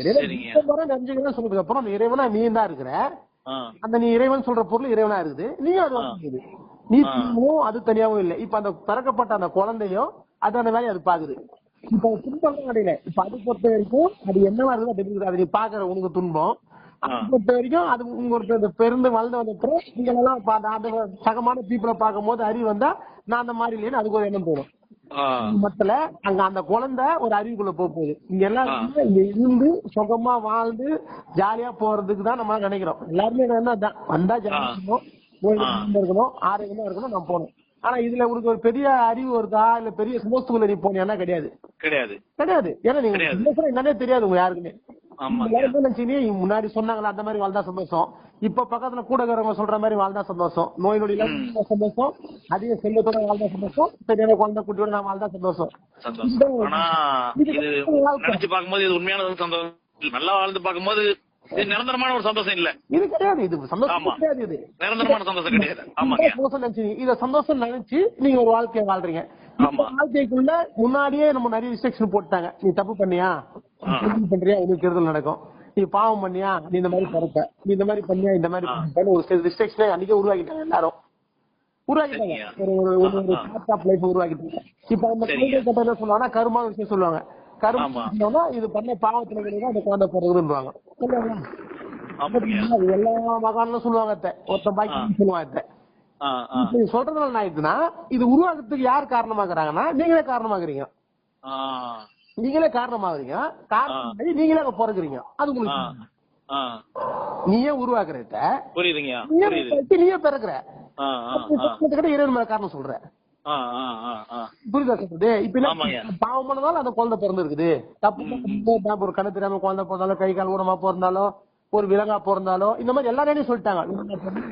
இறைவன் சொன்னதுக்கு அப்புறம் இறைவனா நீ தான் இருக்கிற. அந்த நீ இறைவன் சொல்ற பொருள் இறைவனா இருக்குது. நீயும் அது இருக்குது நீ தனியாவும் அது தனியாவும் இல்ல. இப்ப அந்த பிறக்கப்பட்ட அந்த குழந்தையும் அது அந்த வேலையை அது பாக்குது. இப்ப துன்பம் அடையல. இப்ப அது பொறுத்த வரைக்கும் அது என்னவா இருக்குது அது நீ பாக்குற உனக்கு துன்பம். அது பொறுத்த வரைக்கும் அது உங்களுக்கு இந்த பெருந்து வளர்ந்து வந்த அப்புறம் நீங்க எல்லாம் சகமான பீப்புளை பார்க்கும் போது அறிவு வந்தா நான் அந்த மாதிரி இல்லைன்னு அதுக்கு ஒரு எண்ணம் ஆ மத்தல அங்க அந்த குழந்தை ஒரு அறிவுக்குள்ள போக போகுது. இங்க எல்லாருமே இங்க இருந்து சுகமா வாழ்ந்து ஜாலியா போறதுக்கு தான் நம்ம நினைக்கிறோம். எல்லாருமே என்ன வந்தா ஜாலியா இருக்கணும். இருக்கணும் ஆரோக்கியமா இருக்கணும் நம்ம போகணும். ஆனா இதுல உனக்கு ஒரு பெரிய அறிவு வருதா இல்ல பெரிய சந்தோஷத்துக்குள்ள நீ போனியா கிடையாது. கிடையாது. கிடையாது. ஏன்னா நீங்க என்னன்னே தெரியாது உங்க யாருக்குமே. நினைச்சீங்க முன்னாடி சொன்னாங்களா? அந்த மாதிரி வாழ்ந்தா சந்தோஷம். இப்ப பக்கத்துல கூட இருக்கிறவங்க சொல்ற மாதிரி வாழ்ந்தா சந்தோஷம். நோய் நொடி இல்லாம சந்தோஷம். அதிக செல்வத்தோட வாழ்ந்தா சந்தோஷம். சரியான குழந்தை குட்டியோட நான் வாழ்ந்தா சந்தோஷம். இது நினைச்சு பார்க்கும்போது இது உண்மையான சந்தோஷம். இல்ல. நல்லா வாழ்ந்து பார்க்கும்போது இது நிரந்தரமான ஒரு சந்தோஷம் இல்ல. இது கிடையாது. இது ஆமா. சந்தோஷம் கிடையாது இது. நிரந்தரமான சந்தோஷம் கிடையாது. ஆமாங்க. சந்தோஷம் நினைச்சீங்க இத சந்தோஷம் நினைச்சு நீங்க ஒரு வாழ்க்கைய வாழ்றீங்க. ஆமா. வாழ்க்கைக்குள்ள முன்னாடியே நம்ம நிறைய ரிஸ்ட்ரிக்ஷன் போட்டாங்க நீ தப்பு பண்ணியா? பண்றியா? உனக்கு கெடுதல் நடக்கும். நீ பாவம் பண்ணியா? நீ இந்த மாதிரி பிறப்ப நீ இந்த மாதிரி பண்ணியா? இந்த மாதிரி பிறப்பன்னு ஒரு சில ரிஸ்ட்ரிக்ஷனை அன்னைக்கே உருவாக்கிட்டாங்க எல்லாரும். உருவாக்கிட்டாங்க. ஒரு ஒரு ஒரு ஒரு பார்ட் ஆஃப் லைஃப் உருவாக்கிட்டாங்க. இப்ப அந்த சரிங்க. குழந்தை கட்ட என்ன சொல்லுவாங்கன்னா கருமான விஷயம் சொல்லுவாங்க. கருமா ஆமா. சொன்னா இது பண்ண பாவத்துல கிடையாது அந்த குழந்தை பிறகுதுன்றாங்க. எல்லா மகான்களும் சொல்லுவாங்க. ஒருத்தன் பாக்கி சொல்லுவாங்க சொல்றதுனால என்ன ஆயிடுச்சுன்னா இது உருவாக்குறதுக்கு யார் காரணமாக்குறாங்கன்னா நீங்களே காரணமாக்குறீங்க நீங்களே காரணமாகறீங்க காரணம் நீங்களே அங்க பிறகுறீங்க அது உங்களுக்கு நீயே உருவாக்குறத புரியுதுங்க நீயே பிறகுற இறைவன் மேல காரணம் சொல்ற. புரியுதா சொல்றது இப்ப ஆமாங்க. என்ன பாவம் பண்ணதால அந்த குழந்தை பிறந்து இருக்குது தப்பு ஒரு கண்ணு தெரியாம குழந்தை பிறந்தாலும் கை கால் ஊனமா பிறந்தாலும் ஒரு விலங்கா பிறந்தாலும் இந்த மாதிரி எல்லா நேரம் சொல்லிட்டாங்க.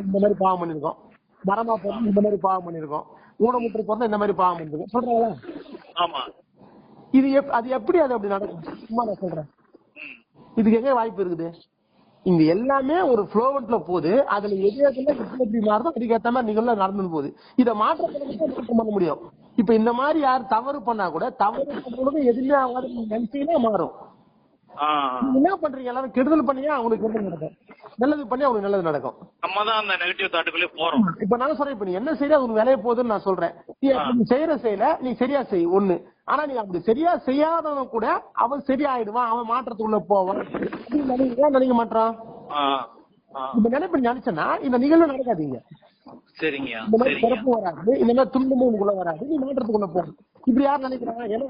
இந்த மாதிரி பாவம் பண்ணிருக்கோம் மரமா பிறந்தா இந்த மாதிரி பாவம் பண்ணிருக்கோம் ஊனமுற்று பிறந்தா இந்த மாதிரி பாவம் பண்ணிருக்கோம் சொல்றாங்களா? ஆமா. இது அது எப்படி அது அப்படி நடக்கும்? சும்மா நான் சொல்றேன். இதுக்கு எங்க வாய்ப்பு இருக்குது? இங்க எல்லாமே ஒரு ஃப்ளோவன்ட்ல போகுது. அதுல எது எதுல எப்படி மாறுதோ அதுக்கு ஏத்த மாதிரி நிகழ்வு நடந்து போகுது. இதை மாற்றத்தை மாற்றம் பண்ண முடியும்? இப்ப இந்த மாதிரி யார் தவறு பண்ணா கூட தவறு பண்ணுறது எதுவுமே அவங்க நினைச்சீங்கன்னா மாறும். என்ன பண்றீங்க? எல்லாரும் கெடுதல் பண்ணியா? அவங்களுக்கு கெடுதல் நடக்கும்? நல்லது பண்ணி அவங்களுக்கு நல்லது நடக்கும். நம்ம தான் அந்த நெகட்டிவ் தாட்டுக்குள்ளே போறோம். இப்ப நான் சொல்றேன் இப்ப நீ என்ன செய்ய அது விளைய போகுதுன்னு நான் சொல்றேன். நீ செய்யற செயல நீ சரியா செய் ஒண்ணு. ஆனா நீ அப்படி சரியா செய்யாதவன் கூட அவன் சரியாயிடுவான் அவன் மாற்றத்துக்குள்ள போவான். ஏன் நினைக்க மாட்டான் இந்த நினைப்பு நினைச்சனா இந்த நிகழ்வு நடக்காதீங்க. சரிங்க இந்த மாதிரி பிறப்பு வராது இந்த மாதிரி துன்பமும் உனக்குள்ள வராது நீ மாற்றத்துக்குள்ள போகும் இப்படி யாரும் நினைக்கிறாங்க? ஏன்னா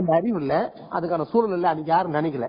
அந்த அறிவு இல்ல அதுக்கான சூழல் இல்ல அன்னைக்கு யாரும் நினைக்கல.